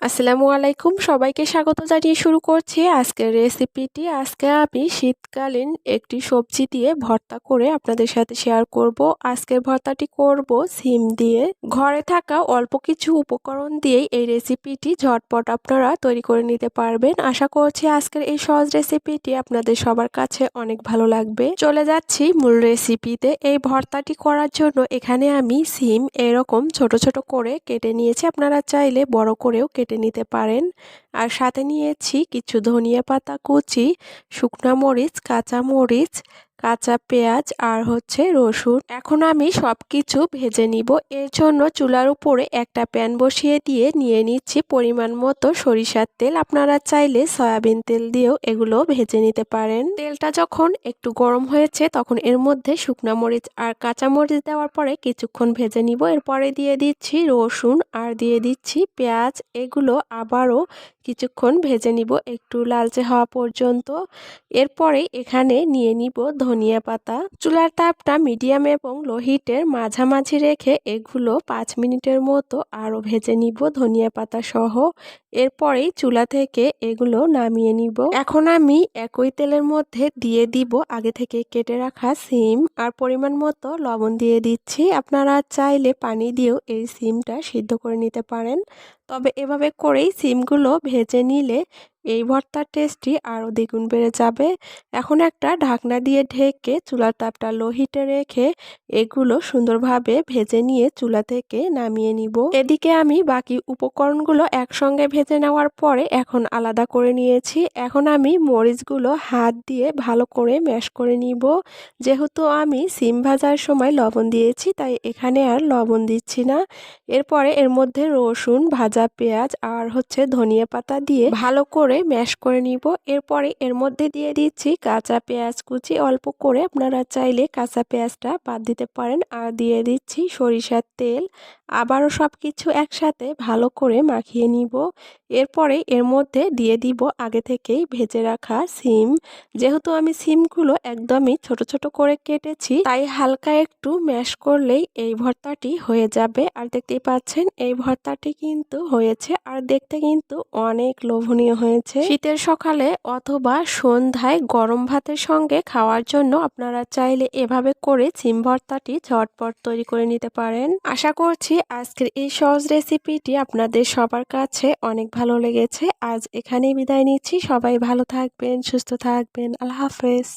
আসসালামু আলাইকুম। সবাইকে স্বাগত জানিয়ে শুরু করছি আজকের রেসিপিটি আজকে আমি শীতকালীন একটি সবজি দিয়ে ভর্তা করে আপনাদের সাথে শেয়ার করব। আজকের ভর্তাটি করব সিম দিয়ে। ঘরে থাকা অল্প কিছু উপকরণ দিয়েই এই রেসিপিটি ঝটপট আপনারা তৈরি করে নিতে পারবেন। আশা করছি আজকের এই সহজ রেসিপিটি আপনাদের সবার কাছে অনেক ভালো লাগবে। চলে যাচ্ছি মূল রেসিপিতে এই ভর্তাটি করার জন্য এখানে আমি সিম এরকম ছোট ছোট করে কেটে নিয়েছি। আপনারা চাইলে বড় করেও কেটে নিতে পারেন। আর সাথে নিয়েছি কিছু ধনিয়া পাতা কুচি শুকনা মরিচ কাঁচা মরিচ কাঁচা পেঁয়াজ আর হচ্ছে রসুন। এখন আমি সব কিছু ভেজে নিব। এর জন্য চুলার উপরে একটা প্যান বসিয়ে দিয়ে নিয়ে নিচ্ছি পরিমাণ মতো সরিষার তেল। আপনারা চাইলে সয়াবিন তেল দিয়েও এগুলো ভেজে নিতে পারেন। তেলটা যখন একটু গরম হয়েছে তখন এর মধ্যে শুকনা মরিচ আর কাঁচা মরিচ দেওয়ার পরে কিছুক্ষণ ভেজে নিব। এরপরে দিয়ে দিচ্ছি রসুন আর দিয়ে দিচ্ছি পেঁয়াজ। এগুলো আবারও কিছুক্ষণ ভেজে নিব একটু লালচে হওয়া পর্যন্ত। এরপরে এখানে নিয়ে নিব ধনিয়া পাতা, চুলার তাপটা মিডিয়াম এবং লো হিটের মাঝামাঝি রেখে এগুলো পাঁচ মিনিটের মতো আরও ভেজে নিব ধনিয়া পাতা সহ। এরপরেই চুলা থেকে এগুলো নামিয়ে নিব। এখন আমি একই তেলের মধ্যে দিয়ে দিব আগে থেকে কেটে রাখা সিম। আর পরিমাণ মতো লবণ দিয়ে দিচ্ছি। আপনারা চাইলে পানি দিয়েও এই সিমটা সিদ্ধ করে নিতে পারেন। তবে এভাবে করেই সিমগুলো ভেজে নিলে এই ভর্তার টেস্টটি আরও দ্বিগুণ বেড়ে যাবে। এখন একটা ঢাকনা দিয়ে ঢেকে চুলার তাপটা লো হিটে রেখে এগুলো সুন্দরভাবে ভেজে নিয়ে চুলা থেকে নামিয়ে নিব। এদিকে আমি বাকি উপকরণগুলো একসঙ্গে ভেজে নেওয়ার পরে এখন আলাদা করে নিয়েছি। এখন আমি মরিচগুলো হাত দিয়ে ভালো করে ম্যাশ করে নিব। যেহেতু আমি সিম ভাজার সময় লবণ দিয়েছি, তাই এখানে আর লবণ দিচ্ছি না। এরপরে এর মধ্যে রসুন ভাজা পেঁয়াজ আর হচ্ছে ধনিয়া পাতা দিয়ে ভালো করে ম্যাশ করে নিব। এরপরে এর মধ্যে দিয়ে দিচ্ছি কাঁচা পেঁয়াজ কুচি। অল্প করে আপনারা চাইলে কাঁচা পেঁয়াজটা বাদ দিতে পারেন। আর দিয়ে দিচ্ছি সরিষার তেল। আবারও সব কিছু একসাথে ভালো করে মাখিয়ে নিব। এরপরে এর মধ্যে দিয়ে দিব আগে থেকেই ভেজে রাখা সিম। যেহেতু আমি সিমগুলো একদমই ছোট ছোট করে কেটেছি, তাই হালকা একটু ম্যাশ করলেই এই ভর্তাটি হয়ে যাবে। আর দেখতেই পাচ্ছেন, এই ভর্তাটি কিন্তু হয়েছে আর দেখতে কিন্তু অনেক লোভনীয় হয়েছে। শীতের সকালে অথবা সন্ধ্যায় গরম ভাতের সঙ্গে খাওয়ার জন্য আপনারা চাইলে এভাবে করে সিম ভর্তাটি ঝটপট তৈরি করে নিতে পারেন। আশা করছি আজকের এই সহজ রেসিপিটি আপনাদের সবার কাছে অনেক ভালো লেগেছে। আজ এখানেই বিদায় নিচ্ছি। সবাই ভালো থাকবেন, সুস্থ থাকবেন। আল্লাহ হাফেজ।